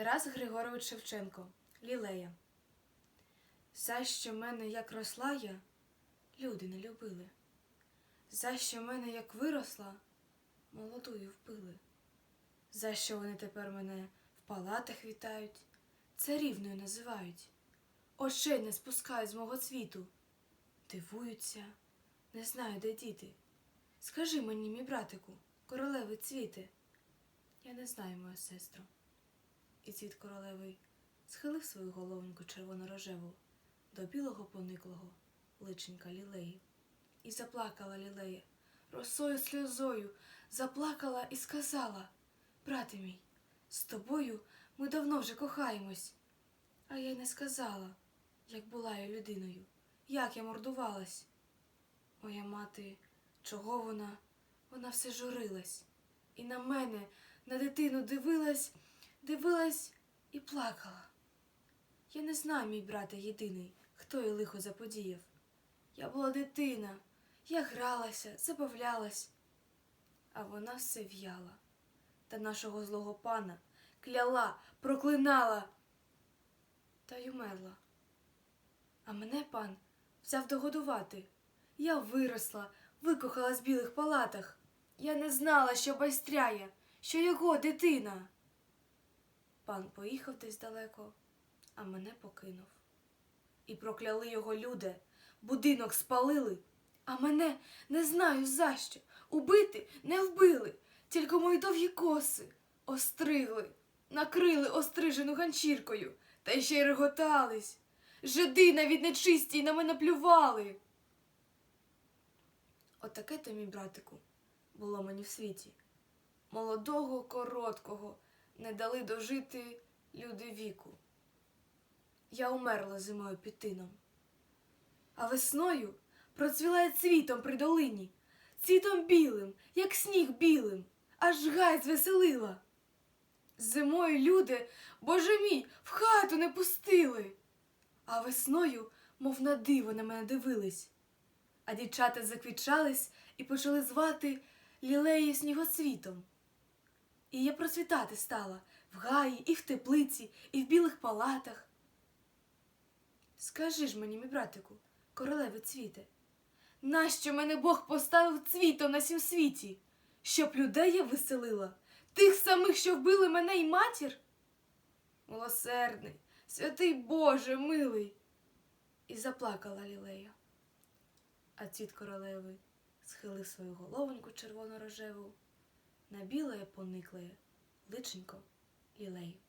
Тарас Григорович Шевченко Лілея. За що мене, як росла я, люди не любили. За що мене, як виросла, молодою впили. За що вони тепер мене в палатах вітають, царівною називають, очей не спускають з мого цвіту. Дивуються, не знаю, де діти. Скажи мені, мій братику, королеви цвіти. Я не знаю, моя сестро. І цвіт королевий схилив свою головоньку червоно-рожеву до білого пониклого личенька лілеї. І заплакала лілея, росою сльозою, заплакала і сказала Брате мій, з тобою ми давно вже кохаємось. А я й не сказала, як була я людиною, як я мордувалась. Моя мати, чого вона? Вона все журилась. І на мене, на дитину дивилась, дивилась і плакала. Я не знаю, мій брате єдиний, хто їй лихо заподіяв. Я була дитина, я гралася, забавлялась, а вона все в'яла. Та нашого злого пана кляла, проклинала та й умерла. А мене пан взяв догодувати. Я виросла, викохалась в білих палатах. Я не знала, що байстряє, що його дитина. Пан поїхав десь далеко, а мене покинув. І прокляли його люди, будинок спалили, а мене не знаю за що. Убити не вбили, тільки мої довгі коси остригли, накрили острижену ганчіркою, та ще й реготались. Жиди навіть нечисті на мене плювали. Отаке то, мій братику, було мені в світі. Молодого, короткого не дали дожити люди віку. Я умерла зимою під тином. А весною процвіла я цвітом при долині, цвітом білим, як сніг білим, аж гай звеселила. Зимою люди, боже мій, в хату не пустили, а весною, мов на диво, на мене дивились. А дівчата заквічались і почали звати лілеї снігоцвітом. І я процвітати стала в гаї, і в теплиці, і в білих палатах. Скажи ж мені, мій братику, королеви цвіте, нащо мене Бог поставив цвітом на сім світі, щоб людей я веселила, тих самих, що вбили мене й матір? Милосердний, святий Боже милий. І заплакала лілея. А цвіт королеви схилив свою головоньку червоно-рожеву, на біле поникле личенько лілеї.